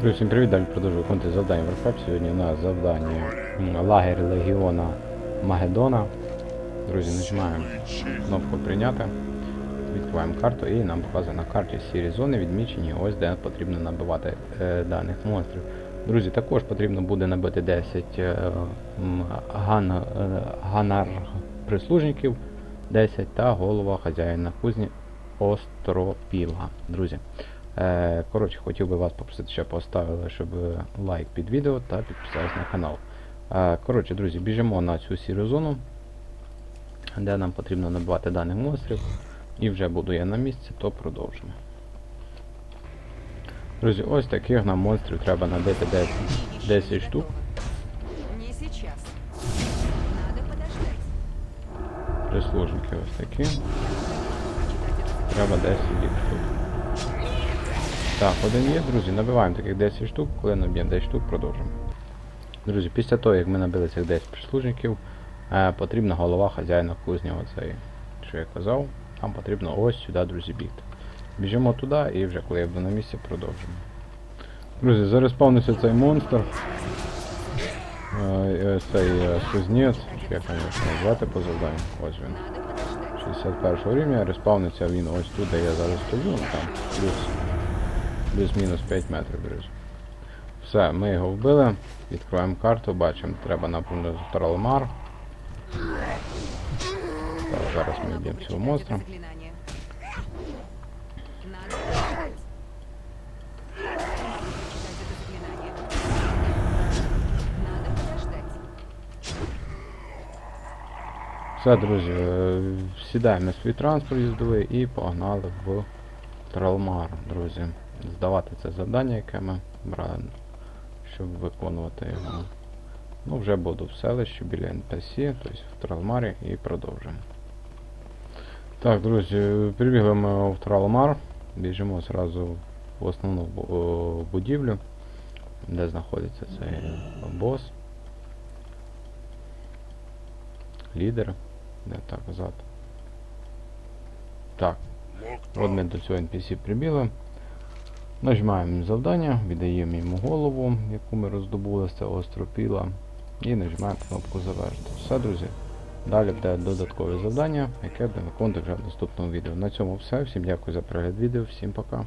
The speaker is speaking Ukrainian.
Друзі, всім привіт, далі продовжую виконувати завдання Warcraft. Сьогодні у нас завдання лагерь Легіона Магеддона. Друзі, нажимаємо кнопку прийняти. Відкриваємо карту і нам показує на карті сірі зони відмічені, ось де потрібно набивати е, даних монстрів. Друзі, також потрібно буде набити 10 е, ган, е, ганар прислужників, 10 та голова хазяїна кузні Остропілга. Друзі. Е, коротше, хотів би вас попросити, щоб поставили щоб лайк під відео та підписались на канал. Е, коротше, друзі, біжимо на цю сіру зону, де нам потрібно набивати даних монстрів. І вже буду я на місці, то продовжимо. Друзі, ось таких нам монстрів треба набити 10, 10 штук. Прислужники ось такі. Треба 10 їх штук. Так, один є, друзі, набиваємо таких 10 штук, коли наб'ємо 10 штук, продовжимо. Друзі, після того, як ми набили цих 10 прислужників, е, потрібна голова хазяїна кузні, оцей, що я казав, нам потрібно ось сюди, друзі, бігти. Біжимо туди і вже коли я буду на місці, продовжимо. Друзі, зараз повнився цей монстр. Е, е, цей кузнець, чи як його назвати по завданню. Ось він. Надо подождать. 61 рівня, респавниться він ось тут, де я зараз стою, ну, там плюс плюс-мінус 5 метрів бережу. Все, ми його вбили, відкриваємо карту, бачимо, треба напевно Тралмар. Так, зараз ми прочитать цього монстра. Все, друзі, е, сідаємо на свій транспорт їздовий і погнали в Тралмар, друзі. Здавати це завдання, яке ми брали, щоб виконувати його. Ну, вже буду в селищі біля NPC, тобто в Тралмарі і продовжимо. Так, друзі, прибігли ми в Тралмар, біжимо зразу в основну будівлю, де знаходиться цей бос. Лідер, де так казати. Так, от ми до цього NPC прибігли. Нажимаємо завдання, віддаємо йому голову, яку ми роздобули це остропіла. І нажимаємо кнопку завершити. Все, друзі. Далі буде додаткове завдання, яке буде виконувати вже в наступному відео. На цьому все. Всім дякую за перегляд відео, всім пока.